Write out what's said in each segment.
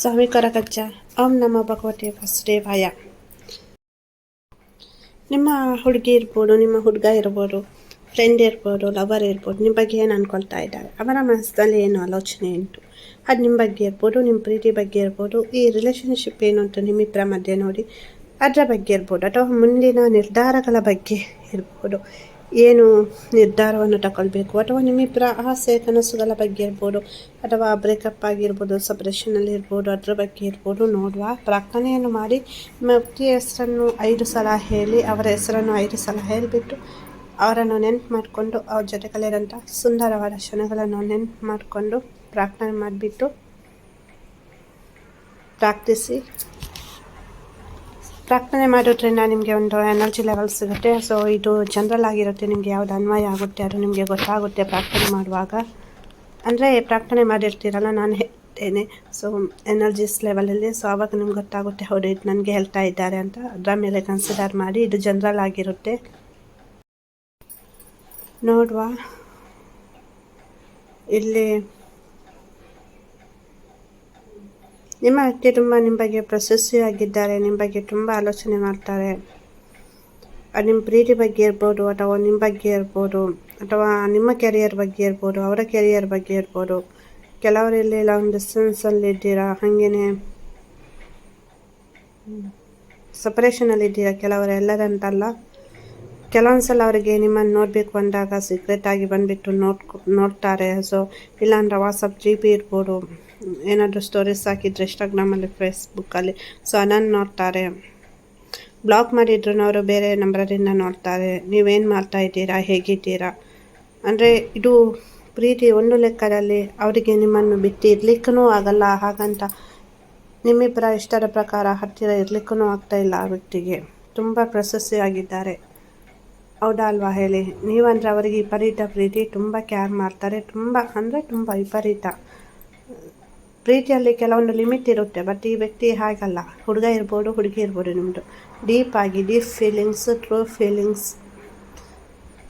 ಸ್ವಾಮಿ ಕೊರಗಜ್ಜ ಓಂ ನಮ ಭಗವತಿ ವಾಸುದೇವಾಯ ನಿಮ್ಮ ಹುಡುಗಿ ಇರ್ಬೋದು, ನಿಮ್ಮ ಹುಡುಗ ಇರ್ಬೋದು ಫ್ರೆಂಡ್ ಇರ್ಬೋದು ಲವರ್ ಇರ್ಬೋದು ನಿಮ್ಮ ಬಗ್ಗೆ ಏನು ಅನ್ಕೊಳ್ತಾ ಇದ್ದಾರೆ? ಅವರ ಮನಸ್ಸಿನಲ್ಲಿ ಏನು ಆಲೋಚನೆ ಉಂಟು? ಅದು ನಿಮ್ಮ ಬಗ್ಗೆ ಇರ್ಬೋದು ನಿಮ್ಮ ಪ್ರೀತಿ ಬಗ್ಗೆ ಇರ್ಬೋದು, ಈ ರಿಲೇಷನ್ಶಿಪ್ ಏನು ಅಂತ ನಿಮ್ಮಿಬ್ಬರ ಮಧ್ಯೆ ನೋಡಿ, ಅದರ ಬಗ್ಗೆ ಇರ್ಬೋದು, ಅಥವಾ ಮುಂದಿನ ನಿರ್ಧಾರಗಳ ಬಗ್ಗೆ ಇರ್ಬೋದು. ಏನು ನಿರ್ಧಾರವನ್ನು ತಗೊಳ್ಬೇಕು ಅಥವಾ ನಿಮ್ಮಿಬ್ಬರ ಆಸೆ ಕನಸುಗಳ ಬಗ್ಗೆ ಇರ್ಬೋದು ಅಥವಾ ಬ್ರೇಕಪ್ ಆಗಿರ್ಬೋದು ಸಪ್ರೇಷನಲ್ಲಿ ಇರ್ಬೋದು, ಅದರ ಬಗ್ಗೆ ಇರ್ಬೋದು ನೋಡುವ ಪ್ರಾರ್ಥನೆಯನ್ನು ಮಾಡಿ. ವ್ಯಕ್ತಿಯ ಹೆಸರನ್ನು ಐದು ಸಲ ಹೇಳಿ, ಅವರ ಹೆಸರನ್ನು ಐದು ಸಲ ಹೇಳಿಬಿಟ್ಟು ಅವರನ್ನು ನೆನ್ಪು ಮಾಡಿಕೊಂಡು ಅವ್ರ ಜೊತೆ ಸುಂದರವಾದ ಕ್ಷಣಗಳನ್ನು ನೆನ್ಪು ಮಾಡಿಕೊಂಡು ಪ್ರಾರ್ಥನೆ ಮಾಡಿಬಿಟ್ಟು ಪ್ರಾರ್ಥಿಸಿ. ಪ್ರಾರ್ಥನೆ ಮಾಡೋದ್ರಿಂದ ನಿಮಗೆ ಒಂದು ಎನರ್ಜಿ ಲೆವೆಲ್ ಸಿಗುತ್ತೆ. ಸೊ ಇದು ಜನರಲ್ ಆಗಿರುತ್ತೆ. ನಿಮಗೆ ಯಾವ್ದು ಅನ್ವಯ ಆಗುತ್ತೆ, ಅದು ನಿಮಗೆ ಗೊತ್ತಾಗುತ್ತೆ ಪ್ರಾರ್ಥನೆ ಮಾಡುವಾಗ. ಅಂದರೆ ಪ್ರಾರ್ಥನೆ ಮಾಡಿರ್ತೀರಲ್ಲ, ನಾನು ಹೇಳ್ತೇನೆ. ಸೊ ಎನರ್ಜಿಸ್ ಲೆವೆಲಲ್ಲಿ ಸೊ ಆವಾಗ ನಿಮ್ಗೆ ಗೊತ್ತಾಗುತ್ತೆ, ಹೌದು, ಇದು ನನಗೆ ಹೇಳ್ತಾ ಇದ್ದಾರೆ ಅಂತ. ಅದರ ಮೇಲೆ ಕನ್ಸಿಡರ್ ಮಾಡಿ, ಇದು ಜನರಲ್ ಆಗಿರುತ್ತೆ. ನೋಡುವ. ಇಲ್ಲಿ ನಿಮ್ಮ ಅತ್ತೆ ತುಂಬ ನಿಮ್ಮ ಬಗ್ಗೆ ಆಗಿದ್ದಾರೆ ನಿಮ್ಮ ಬಗ್ಗೆ ತುಂಬ ಆಲೋಚನೆ ಮಾಡ್ತಾರೆ. ನಿಮ್ಮ ಪ್ರೀತಿ ಬಗ್ಗೆ ಇರ್ಬೋದು, ಅಥವಾ ನಿಮ್ಮ ಬಗ್ಗೆ ಇರ್ಬೋದು, ಅಥವಾ ನಿಮ್ಮ ಕೆರಿಯರ್ ಬಗ್ಗೆ ಇರ್ಬೋದು, ಅವರ ಕೆರಿಯರ್ ಬಗ್ಗೆ ಇರ್ಬೋದು. ಕೆಲವರಲ್ಲಿ ಲಾಂಗ್ ಡಿಸ್ಟೆನ್ಸಲ್ಲಿ ಇದ್ದೀರಾ ಹಾಗೆಯೇ ಸಪ್ರೇಷನಲ್ಲಿ ಇದ್ದೀರಾ ಕೆಲವರು ಎಲ್ಲರಂತಲ್ಲ. ಕೆಲವೊಂದು ಸಲ ಅವರಿಗೆ ನಿಮ್ಮನ್ನು ನೋಡಬೇಕು ಅಂದಾಗ ಸೀಕ್ರೆಟ್ ಆಗಿ ಬಂದುಬಿಟ್ಟು ನೋಡ್ಕೊ, ನೋಡ್ತಾರೆ. ಸೊ ಇಲ್ಲಾಂದ್ರೆ ವಾಟ್ಸಪ್ ಜಿ ಪಿ ಇರ್ಬೋದು. ಏನಾದರೂ ಸ್ಟೋರೀಸ್ ಹಾಕಿದ್ರೆ ಇನ್ಸ್ಟಾಗ್ರಾಮಲ್ಲಿ ಫೇಸ್ಬುಕ್ಕಲ್ಲಿ ಸೊ ಅದನ್ನು ನೋಡ್ತಾರೆ. ಬ್ಲಾಕ್ ಮಾಡಿದ್ರು ಅವರು ಬೇರೆ ನಂಬರಿಂದ ನೋಡ್ತಾರೆ. ನೀವೇನು ಮಾಡ್ತಾ ಇದ್ದೀರಾ? ಹೇಗಿದ್ದೀರಾ? ಅಂದರೆ ಇದು ಪ್ರೀತಿ ಒಂದು ಲೆಕ್ಕದಲ್ಲಿ ಅವರಿಗೆ ನಿಮ್ಮನ್ನು ಬಿಟ್ಟು ಇರ್ಲಿಕ್ಕೂ ಆಗಲ್ಲ. ಹಾಗಂತ ನಿಮ್ಮಿಬ್ಬರ ಇಷ್ಟದ ಪ್ರಕಾರ ಹತ್ತಿರ ಇರಲಿಕ್ಕೂ ಆಗ್ತಾ ಇಲ್ಲ ಆ ವ್ಯಕ್ತಿಗೆ. ತುಂಬ ಪ್ರಶಸ್ತಿ ಆಗಿದ್ದಾರೆ ಹೌದಾ ಅಲ್ವಾ ಹೇಳಿ? ನೀವಂದರೆ ಅವರಿಗೆ ವಿಪರೀತ ಪ್ರೀತಿ, ತುಂಬ ಕೇರ್ ಮಾಡ್ತಾರೆ. ತುಂಬ, ಅಂದರೆ ತುಂಬ ವಿಪರೀತ. ಪ್ರೀತಿಯಲ್ಲಿ ಕೆಲವೊಂದು ಲಿಮಿಟ್ ಇರುತ್ತೆ ಬಟ್ ಈ ವ್ಯಕ್ತಿ ಹಾಗಲ್ಲ. ಹುಡುಗ ಇರ್ಬೋದು, ಹುಡುಗಿ ಇರ್ಬೋದು ನಿಮ್ಮದು ಡೀಪ್ ಆಗಿ ಡೀಪ್ ಫೀಲಿಂಗ್ಸ್ ಟ್ರೂ ಫೀಲಿಂಗ್ಸ್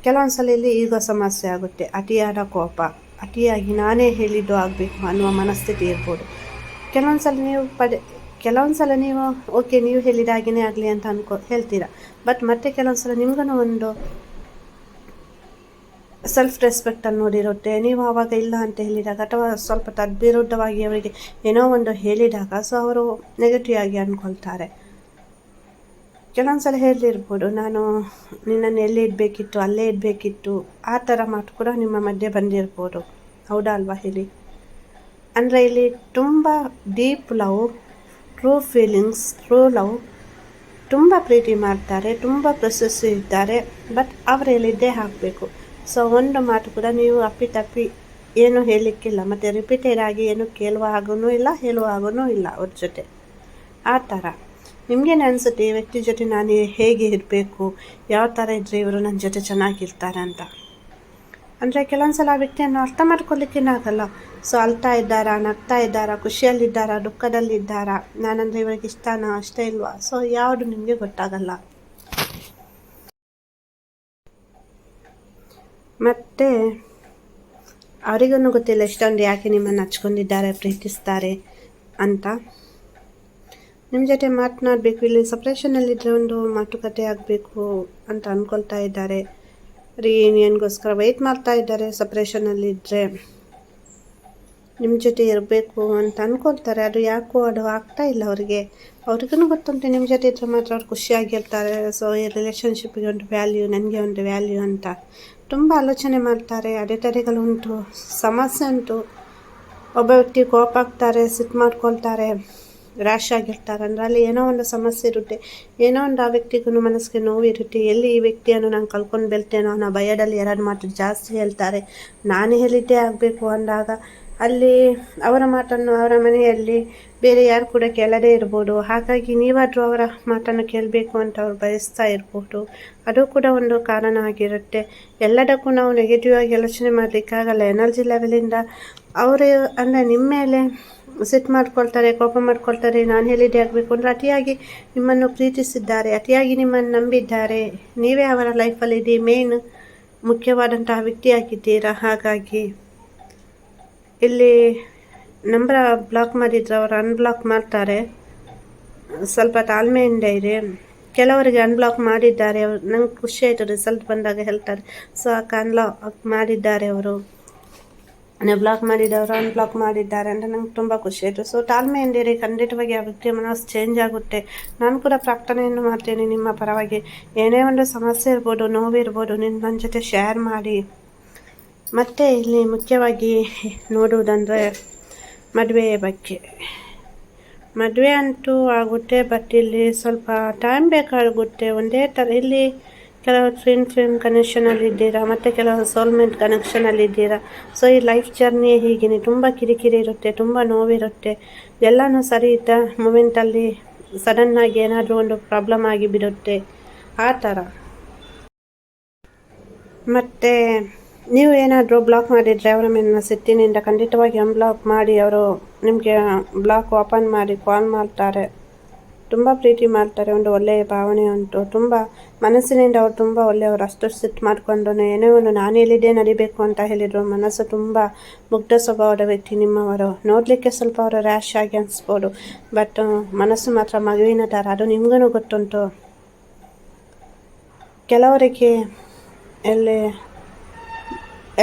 ಕೆಲವೊಂದು ಸಲ ಇಲ್ಲಿ ಈಗ ಸಮಸ್ಯೆ ಆಗುತ್ತೆ, ಅತಿಯಾದ ಕೋಪ. ಅತಿಯಾಗಿ ನಾನೇ ಹೇಳಿದ್ದು ಆಗಬೇಕು ಅನ್ನುವ ಮನಸ್ಥಿತಿ ಇರ್ಬೋದು. ಕೆಲವೊಂದು ಸಲ ನೀವು ಪಡೆ, ಕೆಲವೊಂದು ಸಲ ನೀವು ಓಕೆ ನೀವು ಹೇಳಿದಾಗಿನೇ ಆಗಲಿ ಅಂತ ಅನ್ಕೋ, ಹೇಳ್ತೀರಾ? ಬಟ್ ಮತ್ತೆ ಕೆಲವೊಂದು ಸಲ ನಿಮ್ಗೂ ಒಂದು ಸೆಲ್ಫ್ ರೆಸ್ಪೆಕ್ಟ್ ಅನ್ನೋದಿರುತ್ತೆ ನೀವು ಆವಾಗ ಇಲ್ಲ ಅಂತ ಹೇಳಿದಾಗ ಅಥವಾ ಸ್ವಲ್ಪ ತದ್ವಿರುದ್ಧವಾಗಿ ಅವರಿಗೆ ಏನೋ ಒಂದು ಹೇಳಿದಾಗ ಸೊ ಅವರು ನೆಗೆಟಿವ್ ಆಗಿ ಅಂದ್ಕೊಳ್ತಾರೆ. ಕೆಲವೊಂದು ಸಲ ಹೇಳಿರ್ಬೋದು ನಾನು ನಿನ್ನನ್ನು ಎಲ್ಲಿ ಇಡಬೇಕಿತ್ತು, ಅಲ್ಲೇ ಇಡಬೇಕಿತ್ತು, ಆ ಥರ ಮಾತು ಕೂಡ ನಿಮ್ಮ ಮಧ್ಯೆ ಬಂದಿರ್ಬೋದು. ಹೌದಾ ಅಲ್ವಾ ಹೇಳಿ? ಅಂದರೆ ಇಲ್ಲಿ ತುಂಬ deep love true feelings true love ತುಂಬ ಪ್ರೀತಿ ಮಾಡ್ತಾರೆ, ತುಂಬ ಪ್ರಶಸ್ತಿ ಇದ್ದಾರೆ ಬಟ್ ಅವರು ಹೇಳಿದ್ದೇ ಹಾಕಬೇಕು. ಸೊ ಒಂದು ಮಾತು ಕೂಡ ನೀವು ಅಪ್ಪಿ ತಪ್ಪಿ ಏನು ಹೇಳಲಿಕ್ಕಿಲ್ಲ ಮತ್ತು ರಿಪೀಟೆಡ್ ಆಗಿ ಏನು ಕೇಳುವ ಹಾಗೂ ಇಲ್ಲ, ಹೇಳುವ ಹಾಗೂ ಇಲ್ಲ ಅವ್ರ ಜೊತೆ. ಆ ಥರ. ನಿಮಗೇನು ಅನಿಸುತ್ತೆ ಈ ವ್ಯಕ್ತಿ ಜೊತೆ ನಾನು ಹೇಗೆ ಇರಬೇಕು, ಯಾವ ಥರ ಇದ್ದರೆ ಇವರು ನನ್ನ ಜೊತೆ ಚೆನ್ನಾಗಿರ್ತಾರೆ ಅಂತ. ಅಂದರೆ ಕೆಲವೊಂದು ಸಲ ಆ ವ್ಯಕ್ತಿಯನ್ನು ಅರ್ಥ ಮಾಡ್ಕೊಳ್ಳಿಕ್ಕೇನಾಗಲ್ಲ ಸೊ ಅಳ್ತಾ ಇದ್ದಾರಾ, ನಗ್ತಾ ಇದ್ದಾರಾ, ಖುಷಿಯಲ್ಲಿದ್ದಾರಾ, ದುಃಖದಲ್ಲಿದ್ದಾರಾ? ನಾನಂದರೆ ಇವರಿಗೆ ಇಷ್ಟನಾ, ಅಷ್ಟೇ ಇಲ್ವಾ? ಸೊ ಯಾವುದು ನಿಮಗೆ ಗೊತ್ತಾಗಲ್ಲ. ಮತ್ತು ಅವರಿಗೂ ಗೊತ್ತಿಲ್ಲ ಎಷ್ಟೊಂದು ಯಾಕೆ ನಿಮ್ಮನ್ನು ಹಚ್ಕೊಂಡಿದ್ದಾರೆ, ಪ್ರೀತಿಸ್ತಾರೆ ಅಂತ. ನಿಮ್ಮ ಜೊತೆ ಮಾತನಾಡಬೇಕು, ಇಲ್ಲಿ ಸಪ್ರೇಷನಲ್ಲಿದ್ದರೆ ಒಂದು ಮಾತುಕತೆ ಆಗಬೇಕು ಅಂತ ಅಂದ್ಕೊಳ್ತಾ ಇದ್ದಾರೆ. ರಿಯೂನಿಯನ್ಗೋಸ್ಕರ ವೆಯ್ಟ್ ಮಾಡ್ತಾ ಇದ್ದಾರೆ ಸಪ್ರೇಷನಲ್ಲಿದ್ದರೆ ನಿಮ್ಮ ಜೊತೆ ಇರಬೇಕು ಅಂತ ಅಂದ್ಕೊಳ್ತಾರೆ ಅದು ಯಾಕೋ ಅದು ಆಗ್ತಾ ಇಲ್ಲ ಅವರಿಗೆ. ಅವ್ರಿಗೂ ಗೊತ್ತುಂಟು ನಿಮ್ಮ ಜೊತೆ ಇದ್ದರೆ ಮಾತ್ರ ಅವ್ರು ಖುಷಿಯಾಗಿರ್ತಾರೆ. ಸೊ ಈ ರಿಲೇಷನ್ಶಿಪ್ಗೆ ಒಂದು ವ್ಯಾಲ್ಯೂ ನನಗೆ ಒಂದು ವ್ಯಾಲ್ಯೂ ಅಂತ. ತುಂಬ ಆಲೋಚನೆ ಮಾಡ್ತಾರೆ ಅಡೆತಡೆಗಳುಂಟು ಸಮಸ್ಯೆ ಉಂಟು. ಒಬ್ಬ ವ್ಯಕ್ತಿ ಕೋಪ ಆಗ್ತಾರೆ, ಸಿಟ್ಟು ಮಾಡ್ಕೊಳ್ತಾರೆ ರ್ಯಾಶ್ ಆಗಿರ್ತಾರೆ. ಅಂದರೆ ಅಲ್ಲಿ ಏನೋ ಒಂದು ಸಮಸ್ಯೆ ಇರುತ್ತೆ. ಏನೋ ಒಂದು ಆ ವ್ಯಕ್ತಿಗೂ ಮನಸ್ಸಿಗೆ ನೋವು ಇರುತ್ತೆ. ಎಲ್ಲಿ ಈ ವ್ಯಕ್ತಿಯನ್ನು ನಾನು ಕಲ್ಕೊಂಡು ಬೆಳ್ತೇನೋ ಅನ್ನೋ ಭಯದಲ್ಲಿ ಎರಡು ಮಾತು ಜಾಸ್ತಿ ಹೇಳ್ತಾರೆ. ನಾನು ಹೇಳಿದ್ದೇ ಆಗಬೇಕು ಅಂದಾಗ ಅಲ್ಲಿ ಅವರ ಮಾತನ್ನು ಅವರ ಮನೆಯಲ್ಲಿ ಬೇರೆ ಯಾರು ಕೂಡ ಕೇಳದೇ ಇರ್ಬೋದು. ಹಾಗಾಗಿ ನೀವಾದರೂ ಅವರ ಮಾತನ್ನು ಕೇಳಬೇಕು ಅಂತ ಅವ್ರು ಬಯಸ್ತಾ ಇರ್ಬೋದು. ಅದು ಕೂಡ ಒಂದು ಕಾರಣ ಆಗಿರುತ್ತೆ. ಎಲ್ಲದಕ್ಕೂ ನಾವು ನೆಗೆಟಿವ್ ಆಗಿ ಯೋಚನೆ ಮಾಡಲಿಕ್ಕಾಗಲ್ಲ. ಎನರ್ಜಿ ಲೆವೆಲಿಂದ ಅವರು, ಅಂದರೆ ನಿಮ್ಮ ಮೇಲೆ ಸಿಟ್ ಮಾಡ್ಕೊಳ್ತಾರೆ, ಕೋಪ ಮಾಡ್ಕೊಳ್ತಾರೆ. ನಾನು ಹೇಳಿದ್ದೆ ಆಗಬೇಕು ಅಂದರೆ ಅತಿಯಾಗಿ ನಿಮ್ಮನ್ನು ಪ್ರೀತಿಸಿದ್ದಾರೆ, ಅತಿಯಾಗಿ ನಿಮ್ಮನ್ನು ನಂಬಿದ್ದಾರೆ. ನೀವೇ ಅವರ ಲೈಫಲ್ಲಿ ದಿ ಮೇನ್ ಮುಖ್ಯವಾದಂತಹ ವ್ಯಕ್ತಿಯಾಗಿದ್ದೀರಾ? ಹಾಗಾಗಿ ಇಲ್ಲಿ ನಂಬರ್ ಬ್ಲಾಕ್ ಮಾಡಿದ್ರೆ, ಅವರು ಅನ್ಬ್ಲಾಕ್ ಮಾಡ್ತಾರೆ. ಸ್ವಲ್ಪ ತಾಳ್ಮೆಯಿಂದ ಇದೆ ಕೆಲವರಿಗೆ ಅನ್ಬ್ಲಾಕ್ ಮಾಡಿದ್ದಾರೆ, ಅವ್ರು ನಂಗೆ ಖುಷಿ ಆಯಿತು ರಿಸಲ್ಟ್ ಬಂದಾಗ ಹೇಳ್ತಾರೆ ಸೊ ಅಕ್ಕ ಅನ್ಲಾಕ್ ಮಾಡಿದ್ದಾರೆ ಅವರು. ಬ್ಲಾಕ್ ಮಾಡಿದವರು ಅನ್ಬ್ಲಾಕ್ ಮಾಡಿದ್ದಾರೆ ಅಂದರೆ ನಂಗೆ ತುಂಬ ಖುಷಿ ಆಯಿತು. ಸೊ ತಾಳ್ಮೆಯಿಂದಿರಿ ಖಂಡಿತವಾಗಿ ಆ ವ್ಯಕ್ತಿಯ ಮನಸ್ಸು ಚೇಂಜ್ ಆಗುತ್ತೆ. ನಾನು ಕೂಡ ಪ್ರಾರ್ಥನೆಯನ್ನು ಮಾಡ್ತೇನೆ, ನಿಮ್ಮ ಪರವಾಗಿ. ಏನೇ ಒಂದು ಸಮಸ್ಯೆ ಇರ್ಬೋದು ನೋವಿರ್ಬೋದು ನಿಮ್ಮ ನನ್ನ ಜೊತೆ ಶೇರ್ ಮಾಡಿ. ಮತ್ತು ಇಲ್ಲಿ ಮುಖ್ಯವಾಗಿ ನೋಡುವುದಂದರೆ ಮದುವೆಯ ಬಗ್ಗೆ. ಮದುವೆ ಅಂತೂ ಆಗುತ್ತೆ ಬಟ್ ಇಲ್ಲಿ ಸ್ವಲ್ಪ ಟೈಮ್ ಬೇಕಾಗುತ್ತೆ. ಒಂದೇ ಥರ ಇಲ್ಲಿ ಕೆಲವು ಟ್ವಿನ್ ಫಿಲ್ಮ್ ಕನೆಕ್ಷನಲ್ಲಿ ಇದ್ದೀರಾ? ಮತ್ತು ಕೆಲವು ಸೋಲ್ಮೆಂಟ್ ಕನೆಕ್ಷನಲ್ಲಿ ಇದ್ದೀರಾ? ಸೊ ಈ ಲೈಫ್ ಜರ್ನಿ ಹೀಗೇನೆ, ತುಂಬ ಕಿರಿಕಿರಿ ಇರುತ್ತೆ, ತುಂಬ ನೋವಿರುತ್ತೆ. ಎಲ್ಲನೂ ಸರಿ ಇದ್ದ ಮೂಮೆಂಟಲ್ಲಿ ಸಡನ್ನಾಗಿ ಏನಾದರೂ ಒಂದು ಪ್ರಾಬ್ಲಮ್ ಆಗಿ ಬಿಡುತ್ತೆ ಆ ಥರ ಮತ್ತು ನೀವು ಏನಾದರೂ ಬ್ಲಾಕ್ ಮಾಡಿದರೆ ಅವರ ಮೇಲಿನ ಸಿಟ್ಟಿನಿಂದ ಖಂಡಿತವಾಗಿ ಅನ್ಬ್ಲಾಕ್ ಮಾಡಿ, ಅವರು ನಿಮಗೆ ಬ್ಲಾಕ್ ಓಪನ್ ಮಾಡಿ ಕಾಲ್ ಮಾಡ್ತಾರೆ. ತುಂಬ ಪ್ರೀತಿ ಮಾಡ್ತಾರೆ, ಒಂದು ಒಳ್ಳೆಯ ಭಾವನೆ ಉಂಟು. ತುಂಬ ಮನಸ್ಸಿನಿಂದ ಅವರು ತುಂಬ ಒಳ್ಳೆಯವರು. ಅಷ್ಟು ಸಿಟ್ ಮಾಡಿಕೊಂಡು ಏನೇ ಒಂದು ನಾನು ಎಲ್ಲಿದೆ ನಡಿಬೇಕು ಅಂತ ಹೇಳಿದರು. ಮನಸ್ಸು ತುಂಬ ಮುಗ್ಧ ಸ್ವಭಾವದ ವ್ಯಕ್ತಿ ನಿಮ್ಮವರು. ನೋಡಲಿಕ್ಕೆ ಸ್ವಲ್ಪ ಅವರು ರ್ಯಾಶ್ ಆಗಿ ಅನಿಸ್ಬೋದು. ಬಟ್ ಮನಸ್ಸು ಮಾತ್ರ ಮಗುವಿನ ಥರ ಅದು ನಿಮಗೂ ಗೊತ್ತುಂಟು. ಕೆಲವರಿಗೆ ಎಲ್ಲಿ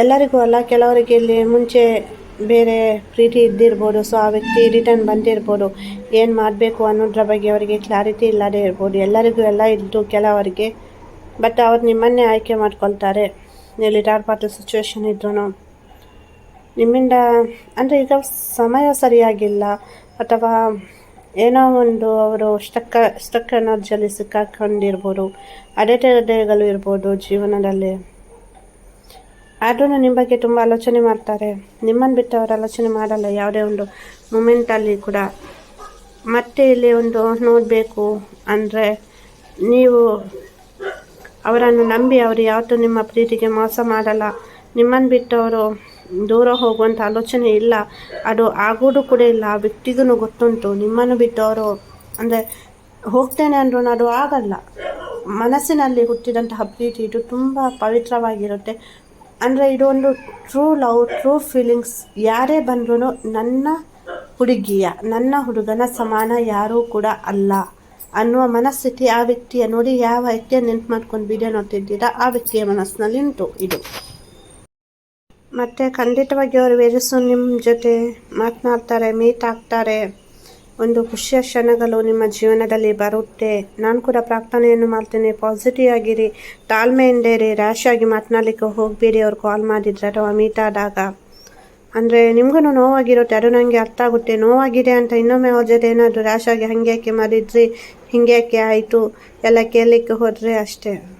ಎಲ್ಲರಿಗೂ ಅಲ್ಲ, ಕೆಲವರಿಗೆ ಇಲ್ಲಿ ಮುಂಚೆ ಬೇರೆ ಪ್ರೀತಿ ಇದ್ದಿರ್ಬೋದು ಸೊ ಆ ವ್ಯಕ್ತಿ ರಿಟರ್ನ್ ಬಂದಿರ್ಬೋದು. ಏನು ಮಾಡಬೇಕು ಅನ್ನೋದ್ರ ಬಗ್ಗೆ ಅವರಿಗೆ ಕ್ಲಾರಿಟಿ ಇಲ್ಲದೇ ಇರ್ಬೋದು. ಎಲ್ಲರಿಗೂ ಎಲ್ಲ ಇದ್ದು ಕೆಲವರಿಗೆ ಬಟ್ ಅವ್ರು ನಿಮ್ಮನ್ನೇ ಆಯ್ಕೆ ಮಾಡ್ಕೊಳ್ತಾರೆ. ಇಲ್ಲಿ ಥರ್ಡ್ ಪಾತ್ರ ಸಿಚುವೇಶನ್ ಇದ್ರೂ ನಿಮ್ಮಿಂದ, ಅಂದರೆ ಈಗ ಸಮಯ ಸರಿಯಾಗಿಲ್ಲ, ಅಥವಾ ಏನೋ ಒಂದು ಅವರು ಸ್ಟಕ್ಕ ಸ್ಟಕ್ ಎನರ್ಜಿಯಲ್ಲಿ ಸಿಕ್ಕಾಕೊಂಡಿರ್ಬೋದು. ಅಡೆತಡೆಗಳು ಇರ್ಬೋದು ಜೀವನದಲ್ಲಿ. ಆದ್ರೂ ನಿಮ್ಮ ಬಗ್ಗೆ ತುಂಬ ಆಲೋಚನೆ ಮಾಡ್ತಾರೆ. ನಿಮ್ಮನ್ನು ಬಿಟ್ಟು ಅವರು ಆಲೋಚನೆ ಮಾಡಲ್ಲ, ಯಾವುದೇ ಒಂದು ಮೂಮೆಂಟಲ್ಲಿ ಕೂಡ. ಮತ್ತೆ ಇಲ್ಲಿ ಒಂದು ನೋಡಬೇಕು ಅಂದರೆ ನೀವು ಅವರನ್ನು ನಂಬಿ ಅವರು ಯಾವತ್ತೂ ನಿಮ್ಮ ಪ್ರೀತಿಗೆ ಮೋಸ ಮಾಡಲ್ಲ. ನಿಮ್ಮನ್ನು ಬಿಟ್ಟು ಅವರು ದೂರ ಹೋಗುವಂಥ ಆಲೋಚನೆ ಇಲ್ಲ. ಅದು ಆಗೋದು ಕೂಡ ಇಲ್ಲ, ಆ ವ್ಯಕ್ತಿಗೂ ಗೊತ್ತುಂಟು. ನಿಮ್ಮನ್ನು ಬಿಟ್ಟು ಅವರು ಅಂದರೆ ಹೋಗ್ತೇನೆ ಅಂದ್ರೂ ಅದು ಆಗಲ್ಲ. ಮನಸ್ಸಿನಲ್ಲಿ ಹುಟ್ಟಿದಂತಹ ಪ್ರೀತಿ, ಇದು ತುಂಬ ಪವಿತ್ರವಾಗಿರುತ್ತೆ. ಅಂದರೆ ಇದೊಂದು ಟ್ರೂ ಲವ್ ಟ್ರೂ ಫೀಲಿಂಗ್ಸ್ ಯಾರೇ ಬಂದ್ರೂ ನನ್ನ ಹುಡುಗಿಯ, ನನ್ನ ಹುಡುಗನ ಸಮಾನ ಯಾರೂ ಕೂಡ ಅಲ್ಲ. ಅನ್ನುವ ಮನಸ್ಥಿತಿ ಆ ವ್ಯಕ್ತಿಯ ನೋಡಿ ಯಾವ ವ್ಯಕ್ತಿಯ ನೆನ್ಪು ಮಾಡ್ಕೊಂಡು ವಿಡಿಯೋ ನೋಡ್ತಿದ್ದೀರಾ, ಆ ವ್ಯಕ್ತಿಯ ಮನಸ್ಸಿನಲ್ಲಿ ಉಂಟು ಇದು. ಮತ್ತು ಖಂಡಿತವಾಗಿ ಅವರು ವೆರಿಸು ನಿಮ್ಮ ಜೊತೆ ಮಾತನಾಡ್ತಾರೆ, ಮೀಟ್ ಆಗ್ತಾರೆ. ಒಂದು ಖುಷಿಯ ಕ್ಷಣಗಳು ನಿಮ್ಮ ಜೀವನದಲ್ಲಿ ಬರುತ್ತೆ. ನಾನು ಕೂಡ ಪ್ರಾರ್ಥನೆಯನ್ನು ಮಾಡ್ತೇನೆ. ಪಾಸಿಟಿವ್ ಆಗಿರಿ. ತಾಳ್ಮೆಯಿಂದ ಇರಿ ರ್ಯಾಶ್ ಆಗಿ ಮಾತನಾಡಲಿಕ್ಕೆ ಹೋಗಬೇಡಿ. ಅವ್ರು ಕಾಲ್ ಮಾಡಿದ್ರೆ ಅಥವಾ ಮೀಟ್ ಆದಾಗ. ಅಂದರೆ ನಿಮಗೂ ನೋವಾಗಿರುತ್ತೆ ಅದು ನನಗೆ ಅರ್ಥ ಆಗುತ್ತೆ. ನೋವಾಗಿದೆ ಅಂತ ಇನ್ನೊಮ್ಮೆ ಅವ್ರ ಜೊತೆ ಏನಾದರೂ ರ್ಯಾಶ್ ಆಗಿ ಹಾಗೆ ಯಾಕೆ ಮಾಡಿದ್ರಿ? ಹಿಂಗೆ ಯಾಕೆ ಆಯಿತು? ಎಲ್ಲ ಕೇಳಲಿಕ್ಕೆ ಹೋದರೆ ಅಷ್ಟೇ.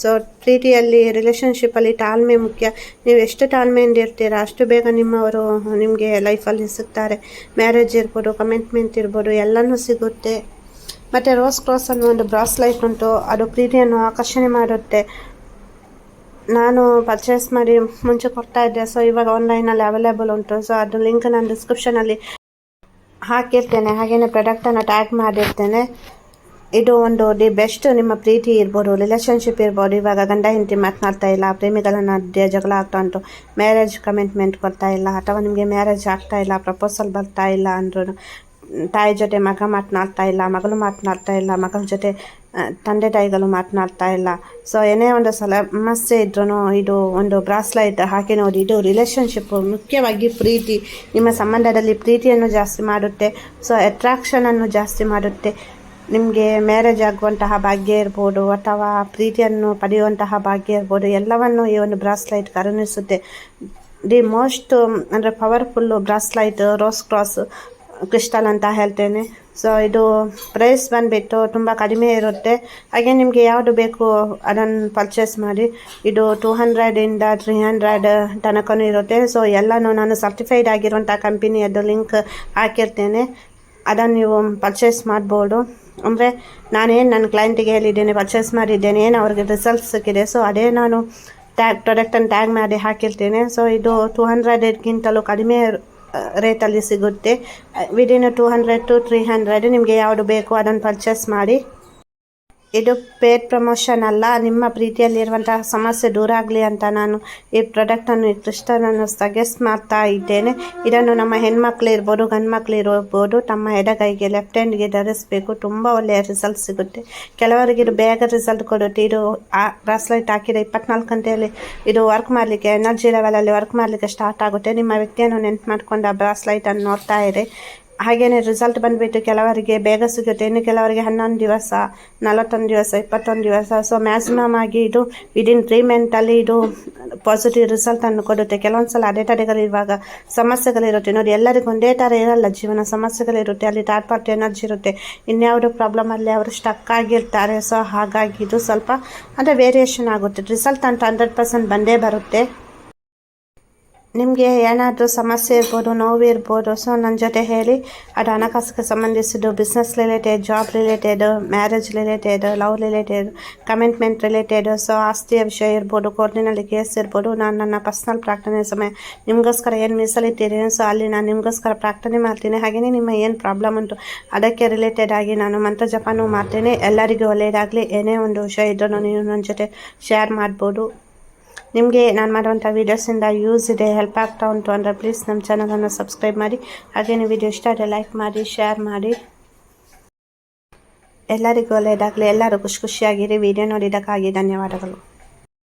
ಸೊ ಪ್ರೀತಿಯಲ್ಲಿ ರಿಲೇಷನ್ಶಿಪ್ಪಲ್ಲಿ ತಾಳ್ಮೆ ಮುಖ್ಯ. ನೀವು ಎಷ್ಟು ತಾಳ್ಮೆಯಿಂದ ಇರ್ತೀರ, ಅಷ್ಟು ಬೇಗ ನಿಮ್ಮವರು ನಿಮಗೆ ಲೈಫಲ್ಲಿ ಸಿಗ್ತಾರೆ. ಮ್ಯಾರೇಜ್ ಇರ್ಬೋದು ಕಮಿಟ್ಮೆಂಟ್ ಇರ್ಬೋದು, ಎಲ್ಲನೂ ಸಿಗುತ್ತೆ. ಮತ್ತು ರೋಸ್ ಕ್ರಾಸ್ ಅನ್ನೋ ಒಂದು ಬ್ರಾಸ್ ಲೈಫ್ ಉಂಟು, ಅದು ಪ್ರೀತಿಯನ್ನು ಆಕರ್ಷಣೆ ಮಾಡುತ್ತೆ. ನಾನು ಪರ್ಚೇಸ್ ಮಾಡಿ ಮುಂಚೆ ಕೊಡ್ತಾ ಇದ್ದೆ ಸೊ ಇವಾಗ ಆನ್ಲೈನಲ್ಲಿ ಅವೈಲೇಬಲ್ ಉಂಟು. ಸೊ ಅದು ಲಿಂಕ್ ನಾನು ಡಿಸ್ಕ್ರಿಪ್ಷನಲ್ಲಿ ಹಾಕಿರ್ತೇನೆ. ಹಾಗೆಯೇ ಪ್ರಾಡಕ್ಟನ್ನು ಟ್ಯಾಗ್ ಮಾಡಿರ್ತೇನೆ. ಇದು ಒಂದು ದಿ ಬೆಸ್ಟ್ ನಿಮ್ಮ ಪ್ರೀತಿ ಇರ್ಬೋದು ರಿಲೇಷನ್ಶಿಪ್ ಇರ್ಬೋದು, ಇವಾಗ ಗಂಡ ಹೆಂಡತಿ ಮಾತನಾಡ್ತಾ ಇಲ್ಲ ಪ್ರೇಮಿಗಳ ಜಗಳ ಆಗ್ತಾ ಉಂಟು ಮ್ಯಾರೇಜ್ ಕಮಿಟ್ಮೆಂಟ್ ಕೊಡ್ತಾ ಇಲ್ಲ, ಅಥವಾ ನಿಮಗೆ ಮ್ಯಾರೇಜ್ ಆಗ್ತಾ ಇಲ್ಲ ಪ್ರಪೋಸಲ್ ಬರ್ತಾ ಇಲ್ಲ ಅಂದ್ರೂ, ತಾಯಿ ಜೊತೆ ಮಗ ಮಾತನಾಡ್ತಾ ಇಲ್ಲ, ಮಗಳು ಮಾತನಾಡ್ತಾ ಇಲ್ಲ, ಮಗಳ ಜೊತೆ ತಂದೆ ತಾಯಿಗಳು ಮಾತನಾಡ್ತಾ ಇಲ್ಲ. ಸೊ ಏನೇ ಒಂದು ಸಮಸ್ಯೆ ಇದ್ರೂ ಇದು ಒಂದು ಬ್ರಾಸ್ಲೈಟ್ ಹಾಕಿ ನೋಡಿ, ಇದು ರಿಲೇಷನ್ಶಿಪ್ ಮುಖ್ಯವಾಗಿ ಪ್ರೀತಿ, ನಿಮ್ಮ ಸಂಬಂಧದಲ್ಲಿ ಪ್ರೀತಿಯನ್ನು ಜಾಸ್ತಿ ಮಾಡುತ್ತೆ ಸೊ ಅಟ್ರಾಕ್ಷನನ್ನು ಜಾಸ್ತಿ ಮಾಡುತ್ತೆ. ನಿಮಗೆ ಮ್ಯಾರೇಜ್ ಆಗುವಂತಹ ಭಾಗ್ಯ ಇರ್ಬೋದು ಅಥವಾ ಪ್ರೀತಿಯನ್ನು ಪಡೆಯುವಂತಹ ಭಾಗ್ಯ ಇರ್ಬೋದು, ಎಲ್ಲವನ್ನು ಈ ಒಂದು ಬ್ರಾಸ್ಲೈಟ್ ಕರುಣಿಸುತ್ತೆ ದಿ ಮೋಸ್ಟ್ ಅಂದರೆ powerful bracelet rose cross crystal ಅಂತ ಹೇಳ್ತೇನೆ. ಸೊ ಇದು ಪ್ರೈಸ್ ಬಂದುಬಿಟ್ಟು ತುಂಬ ಕಡಿಮೆ ಇರುತ್ತೆ. ಹಾಗೆ ನಿಮಗೆ ಯಾವುದು ಬೇಕು ಅದನ್ನು ಪರ್ಚೇಸ್ ಮಾಡಿ. ಇದು ಟೂ ಹಂಡ್ರೆಡಿಂದ ತ್ರೀ ಹಂಡ್ರೆಡ್ ತನಕನೂ ಇರುತ್ತೆ. ಸೊ ಎಲ್ಲನೂ ನಾನು ಸರ್ಟಿಫೈಡ್ ಆಗಿರುವಂಥ ಕಂಪನಿಯದ್ದು ಲಿಂಕ್ ಹಾಕಿರ್ತೇನೆ. ಅದನ್ನು ನೀವು ಪರ್ಚೇಸ್ ಮಾಡ್ಬೋದು. ಅಂದರೆ ನಾನೇನು ನನ್ನ ಕ್ಲೈಂಟಿಗೆ ಹೇಳಿದ್ದೇನೆ ಪರ್ಚೇಸ್ ಮಾಡಿದ್ದೇನೆ, ಏನು ಅವ್ರಿಗೆ ರಿಸಲ್ಟ್ ಸಿಕ್ಕಿದೆ ಸೊ ಅದೇ ನಾನು ಟ್ಯಾಗ್ ಪ್ರಾಡಕ್ಟನ್ನು ಟ್ಯಾಗ್ ಮಾಡಿ ಹಾಕಿರ್ತೇನೆ. ಸೊ ಇದು ಟೂ ಹಂಡ್ರೆಡ್ಗಿಂತಲೂ ಕಡಿಮೆ ರೇಟಲ್ಲಿ ಸಿಗುತ್ತೆ. Within two hundred to three hundred ನಿಮಗೆ ಯಾವುದು ಬೇಕು ಅದನ್ನು ಪರ್ಚೇಸ್ ಮಾಡಿ. ಇದು ಪೇಡ್ ಪ್ರಮೋಷನ್ ಅಲ್ಲ. ನಿಮ್ಮ ಪ್ರೀತಿಯಲ್ಲಿರುವಂತಹ ಸಮಸ್ಯೆ ದೂರ ಆಗಲಿ ಅಂತ ನಾನು ಈ ಪ್ರಾಡಕ್ಟನ್ನು ಕ್ರಿಸ್ಟಲನ್ನು ಸಜೆಸ್ಟ್ ಮಾಡ್ತಾ ಇದ್ದೇನೆ. ಇದನ್ನು ನಮ್ಮ ಹೆಣ್ಮಕ್ಳು ಇರ್ಬೋದು ಗಂಡು ಇರ್ಬೋದು, ತಮ್ಮ ಎಡಗೈಗೆ ಲೆಫ್ಟ್ ಹ್ಯಾಂಡ್ಗೆ ಧರಿಸಬೇಕು. ತುಂಬ ಒಳ್ಳೆಯ ರಿಸಲ್ಟ್ ಸಿಗುತ್ತೆ. ಕೆಲವರಿಗೆ ಇದು ಬೇಗ ರಿಸಲ್ಟ್ ಕೊಡುತ್ತೆ. ಇದು ಆ ಬ್ರಾಸ್ಲೈಟ್ ಹಾಕಿದ ಇಪ್ಪತ್ನಾಲ್ಕು ಗಂಟೆಯಲ್ಲಿ ಇದು ವರ್ಕ್ ಮಾಡಲಿಕ್ಕೆ ಎನರ್ಜಿ ಲೆವೆಲಲ್ಲಿ ವರ್ಕ್ ಮಾಡಲಿಕ್ಕೆ ಸ್ಟಾರ್ಟ್ ಆಗುತ್ತೆ. ನಿಮ್ಮ ವ್ಯಕ್ತಿಯನ್ನು ನೆನ್ಪು ಮಾಡ್ಕೊಂಡು ಆ ಬ್ರಾಸ್ಲೈಟನ್ನು ನೋಡ್ತಾ ಇರಿ. ಹಾಗೆಯೇ ರಿಸಲ್ಟ್ ಬಂದುಬಿಟ್ಟು ಕೆಲವರಿಗೆ ಬೇಗ ಸಿಗುತ್ತೆ. ಇನ್ನು ಕೆಲವರಿಗೆ ಹನ್ನೊಂದು ದಿವಸ, ನಲವತ್ತೊಂದು ದಿವಸ, ಇಪ್ಪತ್ತೊಂದು ದಿವಸ. ಸೊ ಮ್ಯಾಕ್ಸಿಮಮ್ ಆಗಿ ಇದು ವಿದಿನ್ ತ್ರೀ ಮಂತಲ್ಲಿ ಇದು ಪಾಸಿಟಿವ್ ರಿಸಲ್ಟನ್ನು ಕೊಡುತ್ತೆ. ಕೆಲವೊಂದು ಸಲ ಇವಾಗ ಸಮಸ್ಯೆಗಳಿರುತ್ತೆ. ನೋಡಿ, ಎಲ್ಲರಿಗೂ ಒಂದೇ ಥರ ಇರಲ್ಲ ಜೀವನ. ಸಮಸ್ಯೆಗಳಿರುತ್ತೆ, ಅಲ್ಲಿ ಥರ್ಡ್ ಪಾರ್ಟಿ ಎನರ್ಜಿ ಇರುತ್ತೆ. ಇನ್ಯಾವುದೋ ಪ್ರಾಬ್ಲಮಲ್ಲಿ ಅವರು ಸ್ಟಕ್ ಆಗಿರ್ತಾರೆ. ಸೊ ಹಾಗಾಗಿ ಇದು ಸ್ವಲ್ಪ ಅಂದರೆ ವೇರಿಯೇಷನ್ ಆಗುತ್ತೆ. ರಿಸಲ್ಟ್ ಅಂತ ಹಂಡ್ರೆಡ್ ಪರ್ಸೆಂಟ್ ಬಂದೇ ಬರುತ್ತೆ. ನಿಮಗೆ ಏನಾದರೂ ಸಮಸ್ಯೆ ಇರ್ಬೋದು ನೋವು ಇರ್ಬೋದು ಸೊ ನನ್ನ ಜೊತೆ ಹೇಳಿ. ಅದು ಹಣಕಾಸಿಗೆ ಸಂಬಂಧಿಸಿದ್ದು business related job related marriage related love related commitment related so ಆಸ್ತಿಯ ವಿಷಯ ಇರ್ಬೋದು ಕೋರ್ಟಿನಲ್ಲಿ ಕೇಸ್ ಇರ್ಬೋದು, ನಾನು ನನ್ನ ಪರ್ಸ್ನಲ್ ಪ್ರಾರ್ಥನೆ ಸಮಯ ನಿಮಗೋಸ್ಕರ ಏನು ಮೀಸಲಿಟ್ಟಿದ್ದೀನಿ ಸೊ ಅಲ್ಲಿ ನಾನು ನಿಮಗೋಸ್ಕರ ಪ್ರಾರ್ಥನೆ ಮಾಡ್ತೀನಿ. ಹಾಗೆಯೇ ನಿಮ್ಮ ಏನು ಪ್ರಾಬ್ಲಮ್ ಉಂಟು, ಅದಕ್ಕೆ ರಿಲೇಟೆಡ್ ಆಗಿ ನಾನು ಮಂತ್ರ ಜಪಾನು ಮಾಡ್ತೇನೆ. ಎಲ್ಲರಿಗೂ ಒಳ್ಳೆಯದಾಗಲಿ ಏನೇ ಒಂದು ವಿಷಯ ಇದ್ದರೂ ನೀವು ನನ್ನ ಜೊತೆ ಶೇರ್ ಮಾಡ್ಬೋದು. ನಿಮಗೆ ನಾನು ಮಾಡುವಂಥ ವೀಡಿಯೋಸಿಂದ ಯೂಸ್ ಇದೆ ಹೆಲ್ಪ್ ಆಗ್ತಾ ಉಂಟು ಅಂದರೆ ಪ್ಲೀಸ್ ನಮ್ಮ ಚಾನಲನ್ನು ಸಬ್ಸ್ಕ್ರೈಬ್ ಮಾಡಿ. ಹಾಗೆಯೇ ವಿಡಿಯೋ ಇಷ್ಟ ಆದರೆ ಲೈಕ್ ಮಾಡಿ ಶೇರ್ ಮಾಡಿ. ಎಲ್ಲರಿಗೂ ಒಳ್ಳೆಯದಾಗಲಿ ಎಲ್ಲರೂ ಖುಷಿ ಖುಷಿಯಾಗಿರಿ. ವಿಡಿಯೋ ನೋಡಿದ್ದಕ್ಕಾಗಿ ಧನ್ಯವಾದಗಳು.